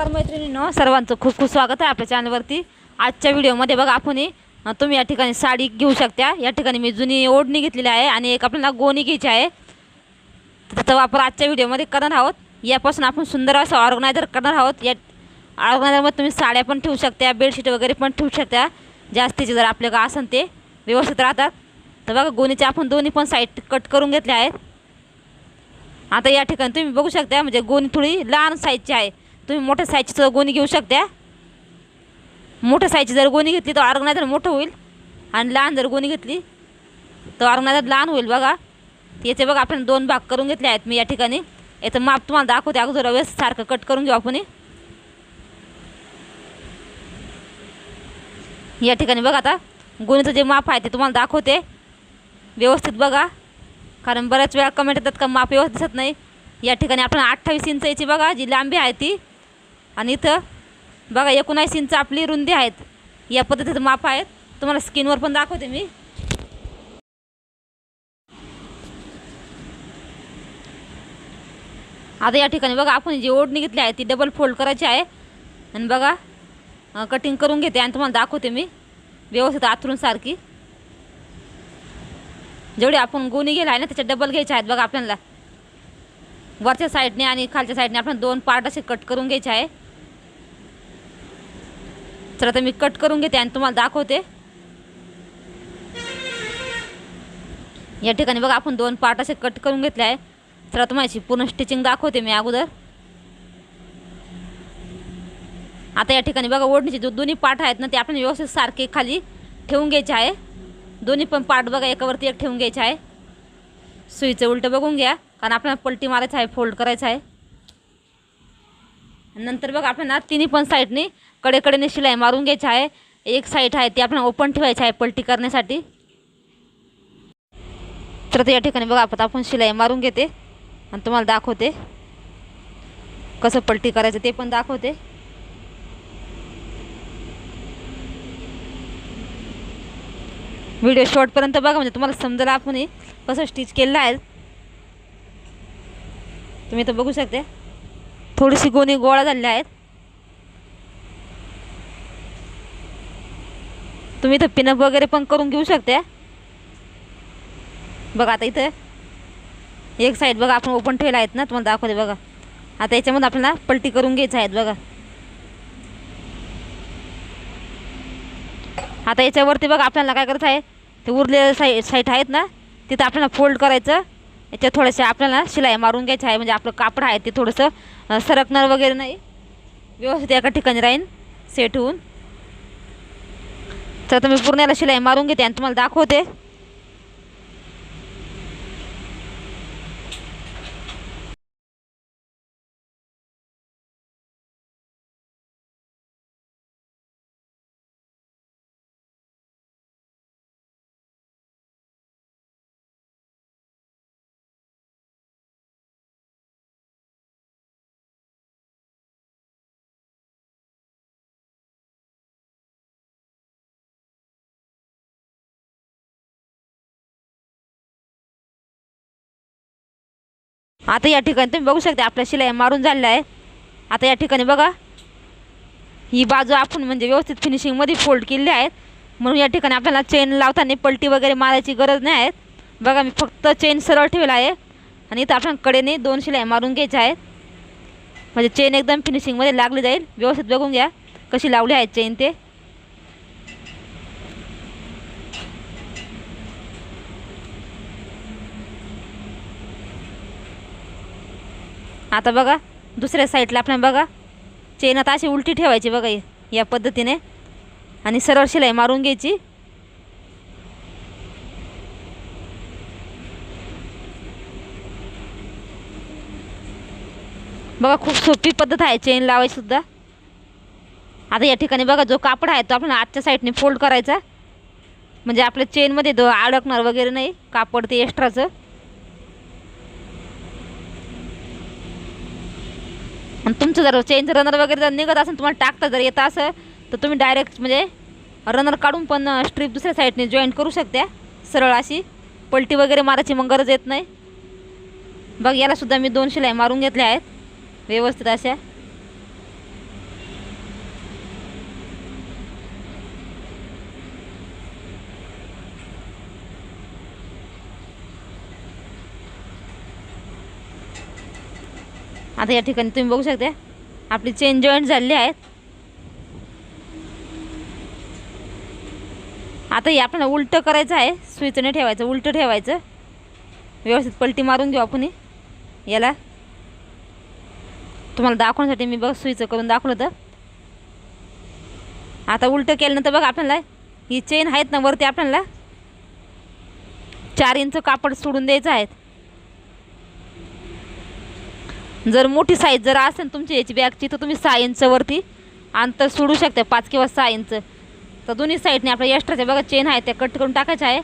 नमस्कार मैत्रिणींनो सर्वांचं खूप खूप स्वागत आहे आपल्या चॅनलवरती आजच्या व्हिडिओमध्ये बघा आपण तुम्ही या ठिकाणी साडी घेऊ शकता. या ठिकाणी मी जुनी ओढणी घेतलेली आहे आणि एक आपल्याला गोणी घ्यायची आहे. त्याचा वापर आजच्या व्हिडिओमध्ये करणार आहोत. यापासून आपण सुंदर असं ऑर्गनायझर करणार आहोत. या ऑर्गनायझरमध्ये तुम्ही साड्या पण ठेवू शकता बेडशीट वगैरे पण ठेवू शकता. जास्तीचे जर आपल्या का ते व्यवस्थित राहतात. तर बघा गोणीचे आपण दोन्ही पण साईड कट करून घेतले आहेत. आता या ठिकाणी तुम्ही बघू शकता म्हणजे गोणी थोडी लहान साईजची आहे. तुम्ही मोठ्या साईजची गोणी घेऊ शकता. मोठ्या साईजची जर गोणी घेतली तर ऑर्गनायझर मोठं होईल. आणि लहान जर गोणी घेतली तर ऑर्गनायझर लहान होईल बघा. याचे बघा आपण दोन भाग करून घेतले आहेत मी या ठिकाणी. याचं माप तुम्हाला दाखवते. अगोदर व्यवस्थित सारखं कट करून घेऊ आपण या ठिकाणी बघा आता. गोणीचं जे माप आहे ते तुम्हाला दाखवते. व्यवस्थित बघा. कारण बऱ्याच वेळा कमेंट येतात का माप व्यवस्थित दिसत नाही. या ठिकाणी आपण अठ्ठावीस इंचाची बघा जी लांबी आहे ती. आणि इथं बघा एकोणास इंच आपली रुंदी आहेत. या पद्धतीचं माप आहेत. तुम्हाला स्किनवर पण दाखवते मी. आता या ठिकाणी बघा आपण जी ओढणी घेतली आहे ती डबल फोल्ड करायची आहे. आणि बघा कटिंग करून घेते आणि तुम्हाला दाखवते मी. व्यवस्थित आथरून सारखी. जेवढे आपण गोणी गेला आहे ना त्याच्या डबल घ्यायचे आहेत. बघा आपल्याला वरच्या साईडने आणि खालच्या साईडने आपण दोन पार्ट असे कट करून घ्यायचे आहे. तर आता मी कट करून घेते आणि तुम्हाला दाखवते. या ठिकाणी बघा आपण दोन पार्ट असे कट करून घेतले आहे. तर आता माझी पूर्ण स्टिचिंग दाखवते मी अगोदर. आता या ठिकाणी बघा ओढणीचे जो दोन्ही पार्ट आहेत ना ते आपण व्यवस्थित सारखे खाली ठेवून घ्यायचे आहे. दोन्ही पण पार्ट बघा एकावरती एक ठेवून घ्यायचे आहे. सुईचं उलटं बघून घ्या कारण आपल्याला पलटी मारायचं आहे फोल्ड करायचं आहे. नंतर बघा आपल्याला तिन्ही पण साईडनी कडेकडेने शिलाई मारून घ्यायची आहे. एक साईड आहे ती आपल्याला ओपन ठेवायची आहे पलटी करण्यासाठी. तर या ठिकाणी बघा आपण आपण शिलाई मारून घेते आणि तुम्हाला दाखवते. कसं पलटी करायचं ते पण दाखवते. व्हिडिओ शॉर्टपर्यंत बघा म्हणजे तुम्हाला समजेल आपण कसं स्टिच केलेलं आहे. तुम्ही तर बघू शकते. थोडीशी गोणी गोळा झालेली आहेत. तुम्ही इथं पिनअप वगैरे पण करून घेऊ शकते. बघा आता इथं. एक साईड बघा आपण ओपन ठेवला आहेत ना तुम्हाला दाखवते बघा. आता याच्यामध्ये आपल्याला पलटी करून घ्यायचं आहेत बघा. आता याच्यावरती बघा आपल्याला काय करायचं आहे ते उरलेले साई साईट आहेत ना तिथं आपल्याला फोल्ड करायचं. याच्यात थोडंसं आपल्याला शिलाई मारून घ्यायचं आहे म्हणजे आपलं कापड आहे ते थोडंसं सरकणार वगैरे नाही. व्यवस्थित एका ठिकाणी राहीन सेट होऊन. तर आता मी पूर्ण याला शिलाई मारून घेते आणि तुम्हाला दाखवते. आता या ठिकाणी तुम्ही बघू शकता आपल्या शिलाई मारून झालेल्या आहे आता या ठिकाणी बघा. ही बाजू आपण म्हणजे व्यवस्थित फिनिशिंगमध्ये फोल्ड केलेली आहेत. म्हणून या ठिकाणी आपल्याला चेन लावताना पलटी वगैरे मारायची गरज नाही आहेत बघा मी फक्त चेन सरळ ठेवला आहे. आणि इथं आपण कडेने दोन शिलाई मारून घ्यायच्या आहेत. म्हणजे चेन एकदम फिनिशिंगमध्ये लागली जाईल. व्यवस्थित बघून घ्या कशी लावली आहे चेन ते. आता बघा दुसऱ्या साईडला आपण बघा. चेन आता अशी उलटी ठेवायची बघा या पद्धतीने. आणि सरळ शिलाई मारून घ्यायची. बघा खूप सोपी पद्धत आहे चेन लावायची सुद्धा. आता या ठिकाणी बघा जो कापड आहे तो आपण आजच्या साईडने फोल्ड करायचा. म्हणजे आपल्या चेनमध्ये दो अडकणार वगैरे नाही. कापड ते एक्स्ट्राचं आणि तुमचं जर चेनचं रनर वगैरे जर निघत असेल तुम्हाला टाकता जर येतं असं तर तुम्ही डायरेक्ट म्हणजे रनर काढून पण स्ट्रीप दुसऱ्या साईडने जॉईन करू शकता. सरळ अशी. पलटी वगैरे मारायची मग गरज येत नाही. बघ यालासुद्धा मी दोन शिलाई मारून घेतल्या आहेत. व्यवस्थित अशा. आता या ठिकाणी तुम्ही बघू शकता आपली चेन जॉईंट झालेली आहेत. आता हे आपल्याला उलटं करायचं आहे सुईचं नाही ठेवायचं उलटं ठेवायचं. व्यवस्थित पलटी मारून घेऊ आपण याला. तुम्हाला दाखवण्यासाठी मी बघ सुईचं करून दाखवलं तर आता उलटं केल्यानंतर बघ आपल्याला ही चेन आहेत ना वरती आपल्याला. चार इंच कापड सोडून द्यायचं आहेत. जर मोठी साईज जर असेल तुमची याची बॅगची तर तुम्ही सहा इंचवरती अंतर सोडू शकता पाच किंवा सहा इंच तर दोन्ही साईडने आपल्या एक्स्ट्राच्या बघा चेन आहे त्या कट करून टाकायच्या आहे.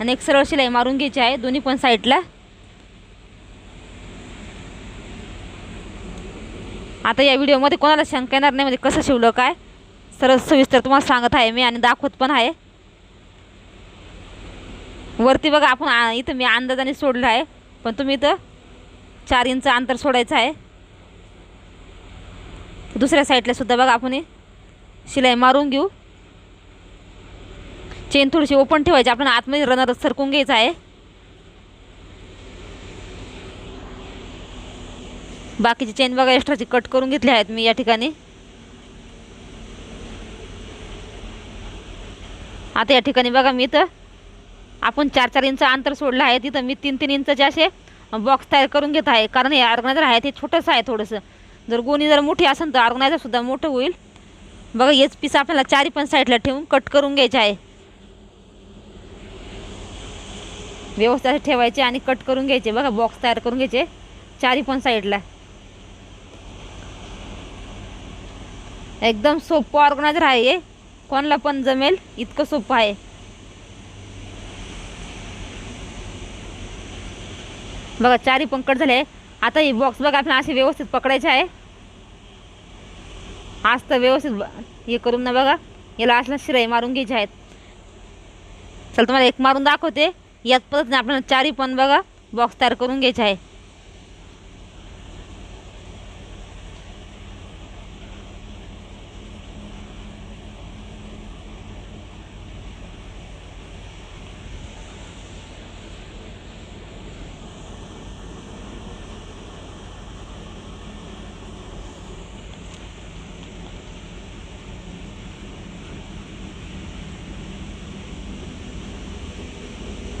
आणि एक सरळ शिलाई मारून घ्यायची आहे दोन्ही पण साईडला आता या व्हिडिओमध्ये कोणाला शंका येणार नाही म्हणजे कसं शिवलं काय? सरळ सविस्तर तुम्हाला सांगत आहे मी आणि दाखवत पण आहे. वरती बघा आपण इथं मी अंदाजाने सोडलं आहे पण तुम्ही इथं चार इंच अंतर सोडायचं आहे. दुसऱ्या साईडला सुद्धा बघा आपण शिलाई मारून घेऊ. चेन थोडीशी ओपन ठेवायची. आपण आतमध्ये रनर सरकून घ्यायचं आहे. बाकीची चेन बघा एक्स्ट्राची कट करून घेतली आहेत मी या ठिकाणी. आता या ठिकाणी बघा मी तर आपण चार चार इंच अंतर सोडलं आहे. तिथं मी तीन तीन इंचचे असे बॉक्स तयार करून घेत आहे. कारण हे ऑर्गनायझर आहे ते छोटंसं आहे थोडंसं. जर गोणी जर मोठी असेल तर ऑर्गनायझरसुद्धा मोठं होईल. बघा हेच पीस आपल्याला चारी पण साईडला ठेवून कट करून घ्यायचे आहे. व्यवस्थित ठेवायचे आणि कट करून घ्यायचे. बघा बॉक्स तयार करून घ्यायचे. चारी पण साईडला एकदम सोपं ऑर्गनायझर आहे हे. कोणाला पण जमेल इतकं सोपं आहे. बघा चारी पण झाले. आता हे बॉक्स बघा आपल्याला असे व्यवस्थित पकडायचे आहे. आज तर व्यवस्थित ब- हे करून ना बघा. याला असला शिराई मारून घ्यायचे आहेत. चल तुम्हाला एक मारून दाखवते. याच पद्धतीने आपल्याला चारी पण बघा बॉक्स तयार करून घ्यायचे आहे.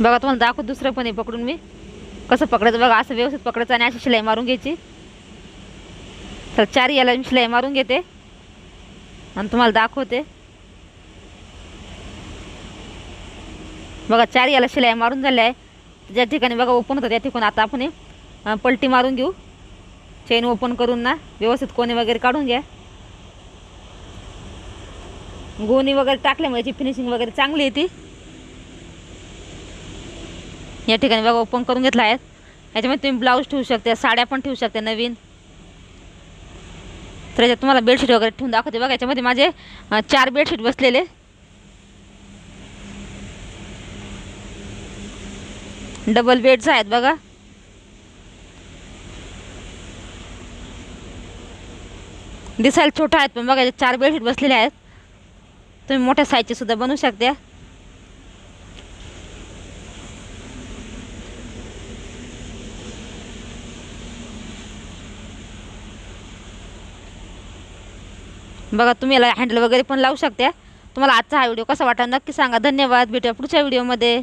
बघा तुम्हाला दाखवत दुसरं पण आहे पकडून मी. कसं पकडायचं बघा असं व्यवस्थित पकडायचं आणि अशी शिलाई मारून घ्यायची. तर चार याला मी शिलाई मारून घेते. आणि तुम्हाला दाखवते. बघा चार याला शिलाई मारून झाल्या. आहे ज्या ठिकाणी बघा ओपन होतं त्या ठिकाणी आता आपण पलटी मारून घेऊ. चेन ओपन करून ना व्यवस्थित कोणे वगैरे काढून घ्या. गोणी वगैरे टाकल्यामुळे याची फिनिशिंग वगैरे चांगली येते. या ठिकाणी बघा ओपन करून घेतला आहे याच्यामध्ये तुम्ही ब्लाऊज ठेवू शकता साड्या पण ठेवू शकता नवीन. तर याच्यात तुम्हाला बेडशीट वगैरे ठेवून दाखवते बघा याच्यामध्ये माझे चार बेडशीट बसलेले. डबल बेड्स आहेत बघा. दिसायला छोटा आहेत पण बघा चार बेडशीट बसलेले आहेत. तुम्ही मोठ्या साईजचे सुद्धा बनवू शकता. बघा तुम्ही याला हँडल वगैरे पण लावू शकता. तुम्हाला आजचा हा व्हिडिओ कसा वाटला नक्की सांगा. धन्यवाद. भेटूया पुढच्या व्हिडिओमध्ये